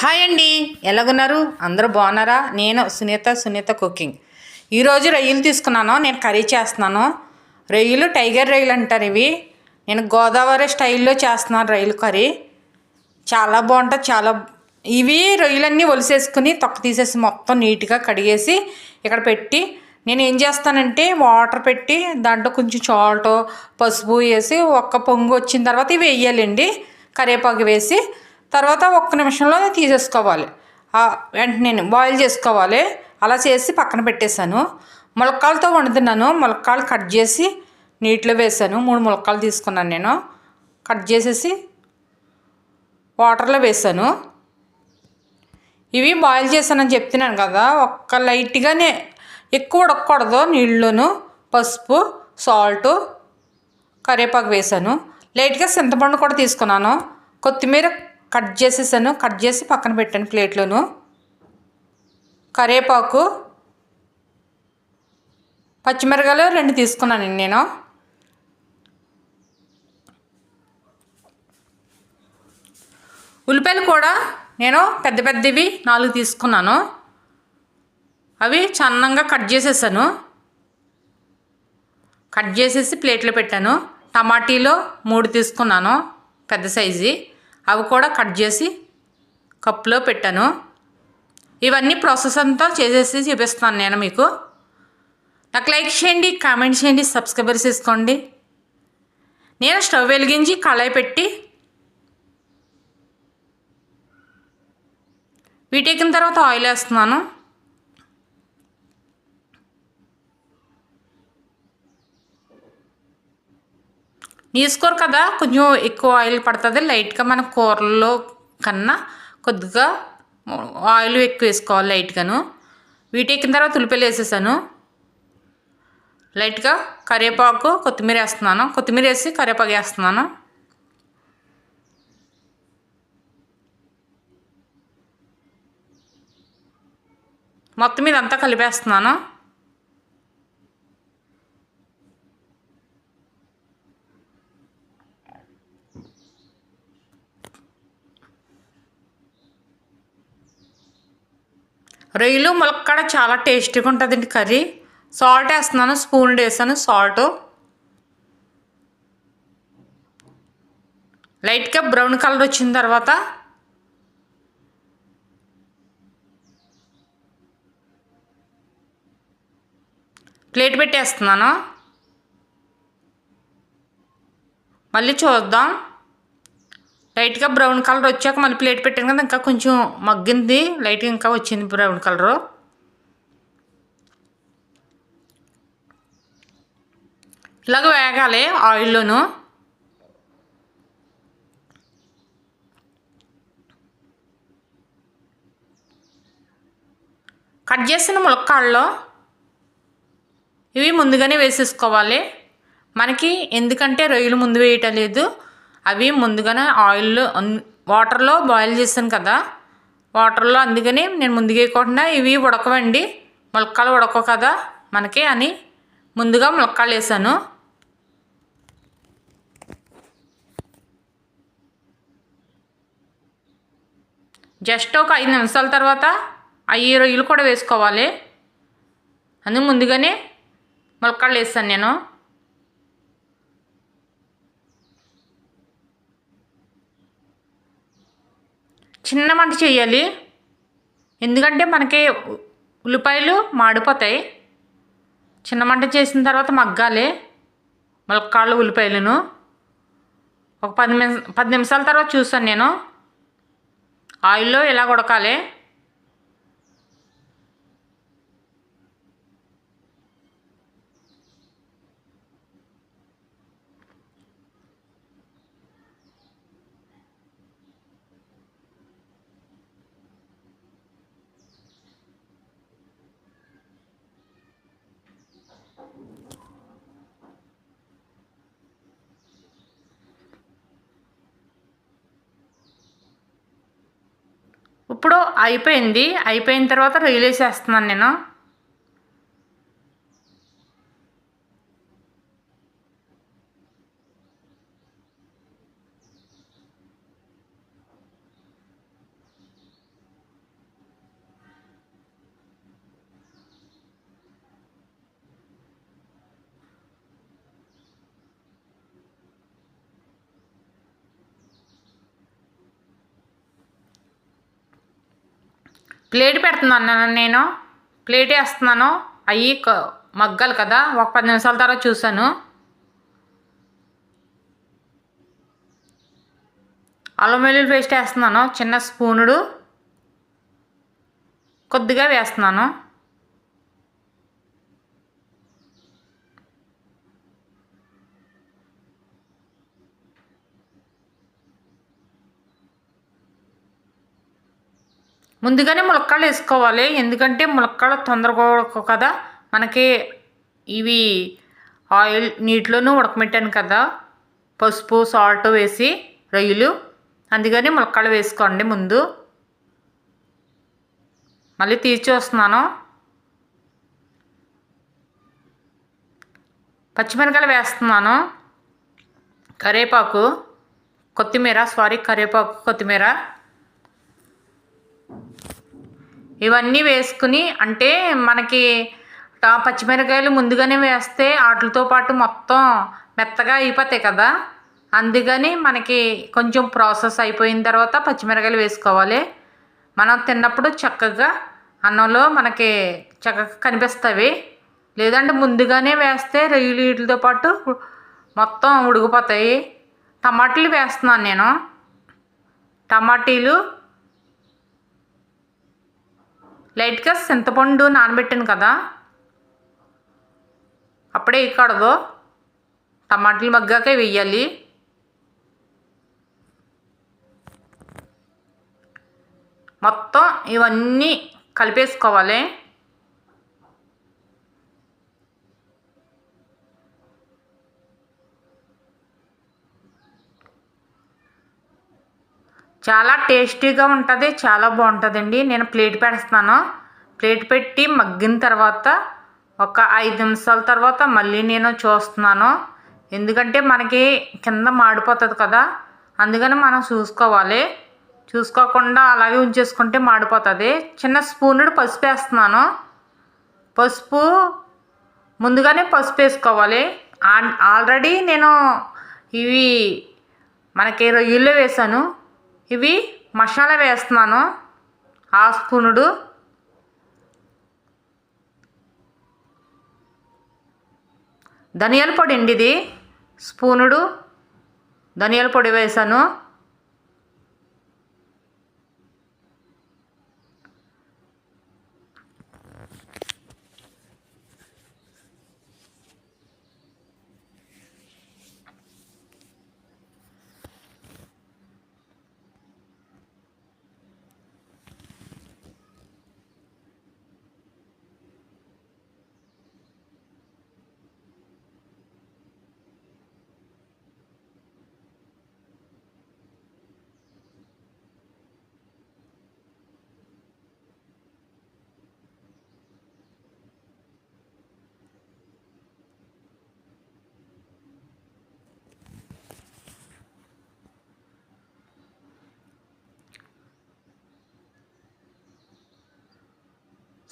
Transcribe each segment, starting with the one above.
Hi అండి. ఎలాగున్నారు? అందరూ బాగున్నారా? నేను సునీత సునీత కుకింగ్. ఈరోజు రొయ్యలు తీసుకున్నాను. నేను కర్రీ చేస్తున్నాను. రొయ్యలు టైగర్ రొయ్యలు అంటారు ఇవి. నేను గోదావరి స్టైల్లో చేస్తున్నాను రొయ్యలు కర్రీ. చాలా బాగుంటుంది చాలా ఇవి రొయ్యలన్నీ ఒలిసేసుకుని తొక్క తీసేసి మొత్తం నీట్గా కడిగేసి ఇక్కడ పెట్టి నేను ఏం చేస్తానంటే వాటర్ పెట్టి దాంట్లో కొంచెం చాల్ట్ పసుపు వేసి ఒక్క పొంగు వచ్చిన తర్వాత ఇవి వేయాలండి. కరివేపాకు వేసి తర్వాత ఒక్క నిమిషంలో తీసేసుకోవాలి. వెంటనే బాయిల్ చేసుకోవాలి. అలా చేసి పక్కన పెట్టేశాను. ములక్కాలతో వండుతున్నాను. ములక్కాలు కట్ చేసి నీటిలో వేసాను మూడు ములక్కాలు తీసుకున్నాను నేను. కట్ చేసేసి వాటర్లో వేసాను ఇవి బాయిల్ చేశానని చెప్తున్నాను కదా ఒక్క లైట్గానే ఎక్కువ ఉడకకూడదు నీళ్ళలోను పసుపు సాల్ట్ కరివేపాకు వేసాను లైట్గా చింతపండు కూడా తీసుకున్నాను. కొత్తిమీర కట్ చేసేసాను. కట్ చేసి పక్కన పెట్టాను ప్లేట్లోను. కరివేపాకు పచ్చిమిరకాయలు రెండు తీసుకున్నాను నేను ఉల్లిపాయలు కూడా నేను పెద్ద పెద్దవి నాలుగు తీసుకున్నాను. అవి చందంగా కట్ చేసేసాను. కట్ చేసేసి ప్లేట్లో పెట్టాను. టమాటీలో మూడు తీసుకున్నాను పెద్ద సైజు. అవి కూడా కట్ చేసి కప్పులో పెట్టాను. ఇవన్నీ ప్రాసెస్ అంతా చేసేసి చూపిస్తాను నేను మీకు. నాకు లైక్ చేయండి కామెంట్ చేయండి సబ్స్క్రైబర్స్ చేసుకోండి. నేను స్టవ్ వెలిగించి కళాయి పెట్టి వీటెక్కిన తర్వాత ఆయిల్ వేస్తున్నాను. తీసుకోరు కదా కొంచెం ఎక్కువ ఆయిల్ పడుతుంది. లైట్గా మన కూరల్లో కన్నా కొద్దిగా ఆయిల్ ఎక్కువ వేసుకోవాలి లైట్గాను వీటెక్కిన తర్వాత ఉల్లిపాయలు వేసేసాను. లైట్గా కరివేపాకు కొత్తిమీర వేస్తున్నాను. కొత్తిమీర వేసి కరివేపాకు వేస్తున్నాను. మొత్తం మీద అంతా కలిపేస్తున్నాను. రొయ్యలు ములక్కడ చాలా టేస్టీగా ఉంటుందండి కర్రీ. సాల్ట్ వేస్తున్నాను స్పూన్ వేసాను సాల్ట్. లైట్గా బ్రౌన్ కలర్ వచ్చిన తర్వాత ప్లేట్ పెట్టేస్తున్నాను. మళ్ళీ చూద్దాం. లైట్గా బ్రౌన్ కలర్ వచ్చాక మళ్ళీ ప్లేట్ పెట్టాను కదా ఇంకా కొంచెం మగ్గింది. లైట్గా ఇంకా వచ్చింది బ్రౌన్ కలరు. ఇలాగ వేగాలి ఆయిల్లోను. కట్ చేసిన ములక్కాడలో ఇవి ముందుగానే వేసేసుకోవాలి. మనకి ఎందుకంటే రొయ్యలు ముందు వేయటం లేదు. అవి ముందుగానే ఆయిల్లో వాటర్లో బాయిల్ చేశాను కదా. వాటర్లో అందుకని నేను ముందుగేయకుండా ఇవి ఉడకవండి. ములక్కాలు ఉడకవు కదా మనకి అని ముందుగా ములక్కాలు వేసాను జస్ట్ ఒక ఐదు నిమిషాల తర్వాత అయ్యి రొయ్యలు కూడా వేసుకోవాలి. అందుకు ముందుగానే ములక్కాళ్ళు వేస్తాను నేను. చిన్న మంట చేయాలి. ఎందుకంటే మనకి ఉల్లిపాయలు మాడిపోతాయి. చిన్న మంట చేసిన తర్వాత మగ్గాలి. ములక్కాళ్ళు ఉల్లిపాయలను. ఒక పది నిమిషం పది నిమిషాల తర్వాత చూసాను నేను. ఆయిల్లో ఇలా ఉడకాలి? ఇప్పుడు అయిపోయింది. అయిపోయిన తర్వాత రొయ్యలు వేసేస్తున్నాను నేను. ప్లేట్ పెడుతున్నాను నేను. ప్లేట్ వేస్తున్నాను. అవి మగ్గాలి కదా. ఒక పది నిమిషాల తర్వాత చూశాను. అల్లం వెల్లుల్లి పేస్ట్ వేస్తున్నాను. చిన్న స్పూనుడు. కొద్దిగా వేస్తున్నాను. ముందుగానే ములక్కాళ్ళు వేసుకోవాలి. ఎందుకంటే ములక్కాళ్ళు తొందరగా కదా. మనకి ఇవి ఆయిల్ నీటిలోనూ ఉడకమెట్టాను కదా. పసుపు సాల్ట్ వేసి రొయ్యలు. అందుకని ములక్కాళ్ళు వేసుకోండి ముందు. మళ్ళీ తీర్చి వస్తున్నాను పచ్చిమిరకాయలు వేస్తున్నాను. కరేపాకు కొత్తిమీర సారీ కరివేపాకు కొత్తిమీర. ఇవన్నీ వేసుకుని అంటే మనకి పచ్చిమిరకాయలు ముందుగానే వేస్తే వాటితో పాటు మొత్తం మెత్తగా అయిపోతాయి కదా. అందుకని మనకి కొంచెం ప్రాసెస్ అయిపోయిన తర్వాత పచ్చిమిరకాయలు వేసుకోవాలి. మనం తిన్నప్పుడు చక్కగా అన్నంలో మనకి చక్కగా కనిపిస్తాయి. లేదంటే ముందుగానే వేస్తే రొయ్యలు వీటితో పాటు మొత్తం ఉడికిపోతాయి. టమాటీలు వేస్తున్నాను నేను. టమాటీలు లైట్గా చింతపండు నానబెట్టాను కదా. అప్పుడే వేయకూడదు టమాటాలు మగ్గాకే వెయ్యాలి. మొత్తం ఇవన్నీ కలిపేసుకోవాలి. చాలా టేస్టీగా ఉంటుంది చాలా బాగుంటుందండి. నేను ప్లేట్ పెడతాను. ప్లేట్ పెట్టి మగ్గిన తర్వాత ఒక ఐదు నిమిషాల తర్వాత మళ్ళీ నేను చూస్తున్నాను. ఎందుకంటే మనకి కింద మాడిపోతుంది కదా అందుకని మనం చూసుకోవాలి. చూసుకోకుండా అలాగే ఉంచేసుకుంటే మాడిపోతుంది. చిన్న స్పూనుడు పసుపు వేస్తున్నాను. పసుపు ముందుగానే పసుపు వేసుకోవాలి. ఆల్రెడీ నేను ఇవి మనకి రొయ్యల్లో వేసాను. ఇవి మసాలా వేస్తున్నాను. ఆ స్పూనుడు ధనియాల పొడి అండి ఇది. స్పూనుడు. ధనియాల పొడి వేసాను.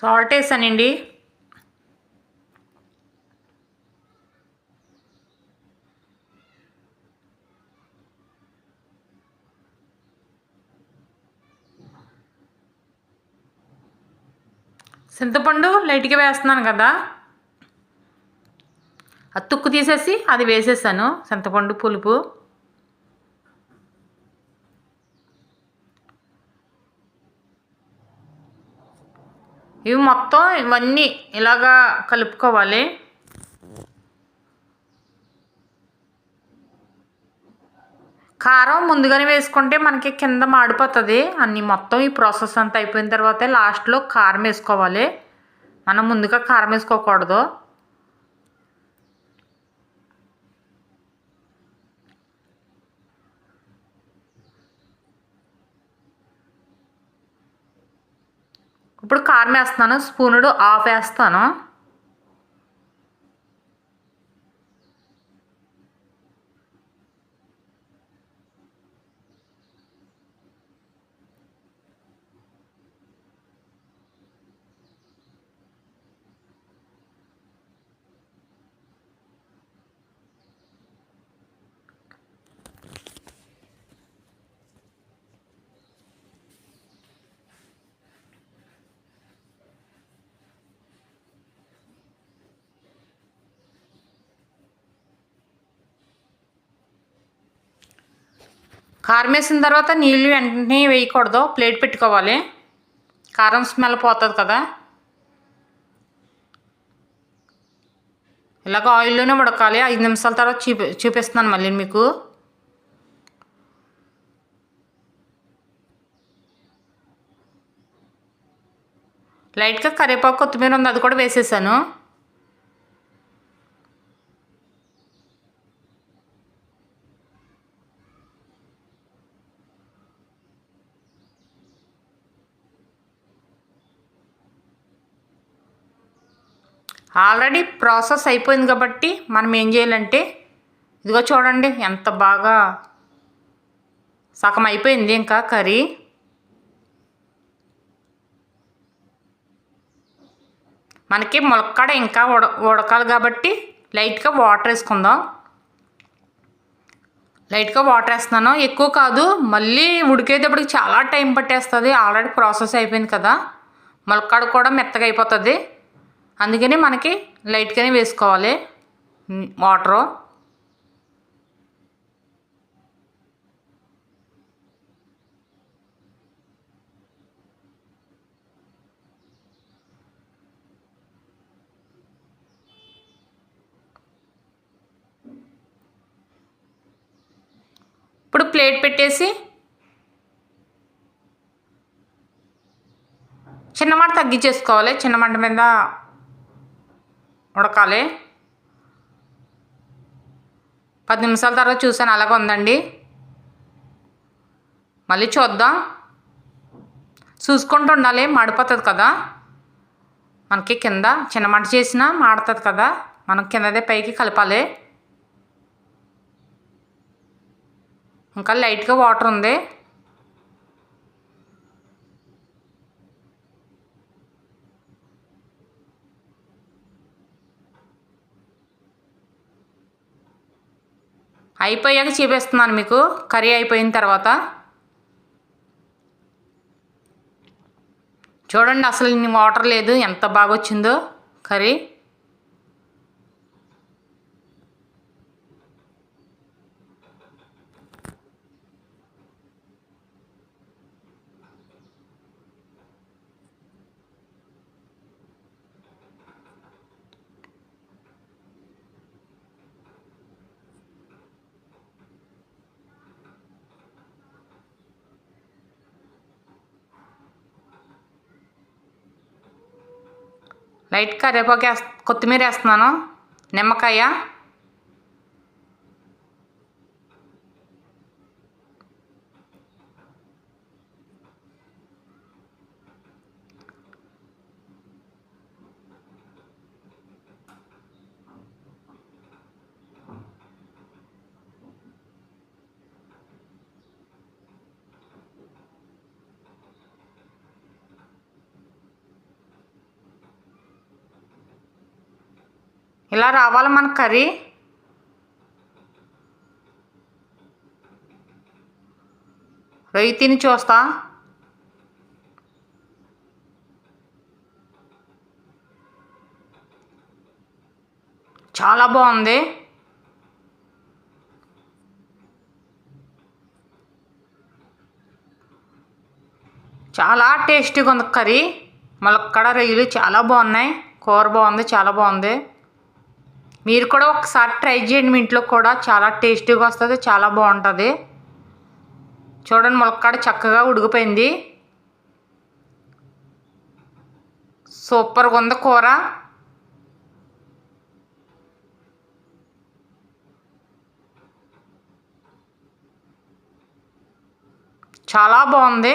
సాల్ట్ వేసానండి. చింతపండు లైట్గా వేస్తున్నాను కదా. అది తుక్కు తీసేసి అది వేసేసాను చింతపండు పులుపు. ఇవి మొత్తం ఇవన్నీ ఇలాగా కలుపుకోవాలి. కారం ముందుగానే వేసుకుంటే మనకి కింద మాడిపోతుంది. అన్ని మొత్తం ఈ ప్రాసెస్ అంతా అయిపోయిన తర్వాత లాస్ట్లో కారం వేసుకోవాలి. మనం ముందుగా కారం వేసుకోకూడదు. ఇప్పుడు కారం వేస్తున్నాను స్పూనుడు ఆఫ్ వేస్తాను. కారం వేసిన తర్వాత నీళ్ళు వెంటనే వేయకూడదు. ప్లేట్ పెట్టుకోవాలి. కారం స్మెల్ పోతుంది కదా. ఇలాగ ఆయిల్లోనే ఉడకాలి. ఐదు నిమిషాల తర్వాత చూపి చూపిస్తున్నాను మళ్ళీ మీకు. లైట్గా కరివేపాకు కొత్తిమీర ఉంది అది కూడా వేసేసాను. ఆల్రెడీ ప్రాసెస్ అయిపోయింది కాబట్టి మనం ఏం చేయాలంటే ఇదిగో చూడండి ఎంత బాగా సగం అయిపోయింది ఇంకా కర్రీ. మనకి ములక్కడ ఇంకా ఉడ ఉడకాలి కాబట్టి లైట్గా వాటర్ వేసుకుందాం. లైట్గా వాటర్ వేస్తున్నాను. ఎక్కువ కాదు మళ్ళీ ఉడికేటప్పటికి చాలా టైం పట్టేస్తుంది. ఆల్రెడీ ప్రాసెస్ అయిపోయింది కదా. ములక్కడ కూడా మెత్తగా అయిపోతుంది. అందుకని మనకి లైట్గానే వేసుకోవాలి. వాటరు. ఇప్పుడు ప్లేట్ పెట్టేసి చిన్న మంట తగ్గించేసుకోవాలి. చిన్న మంట మీద ఉడకాలి. పది నిమిషాల తర్వాత చూసాను అలాగ ఉందండి. మళ్ళీ చూద్దాం. చూసుకుంటూ ఉండాలి మాడిపోతుంది కదా. మనకి కింద చిన్న మంట చేసినా మాడుతుంది కదా. మనం కిందదే పైకి కలపాలి. ఇంకా లైట్గా వాటర్ ఉంది. అయిపోయాక చూపిస్తున్నాను మీకు. కర్రీ అయిపోయిన తర్వాత. చూడండి అసలు వాటర్ లేదు ఎంత బాగా వచ్చిందో కర్రీ. లైట్ కరివేపాకు వేస్ కొత్తిమీర వేస్తున్నాను. నిమ్మకాయ. ఇలా రావాలి మన కర్రీ? రొయ్యి తిని చూస్తా. చాలా బాగుంది. చాలా టేస్టీగా ఉంది కర్రీ. ములక్కడ రొయ్యలు చాలా బాగున్నాయి. కూర బాగుంది చాలా బాగుంది. మీరు కూడా ఒకసారి ట్రై చేయండి మీ ఇంట్లో కూడా. చాలా టేస్టీగా వస్తుంది చాలా బాగుంటుంది. చూడండి ములక్కాడ చక్కగా ఉడికిపోయింది. సూపర్గా ఉంది కూర. చాలా బాగుంది.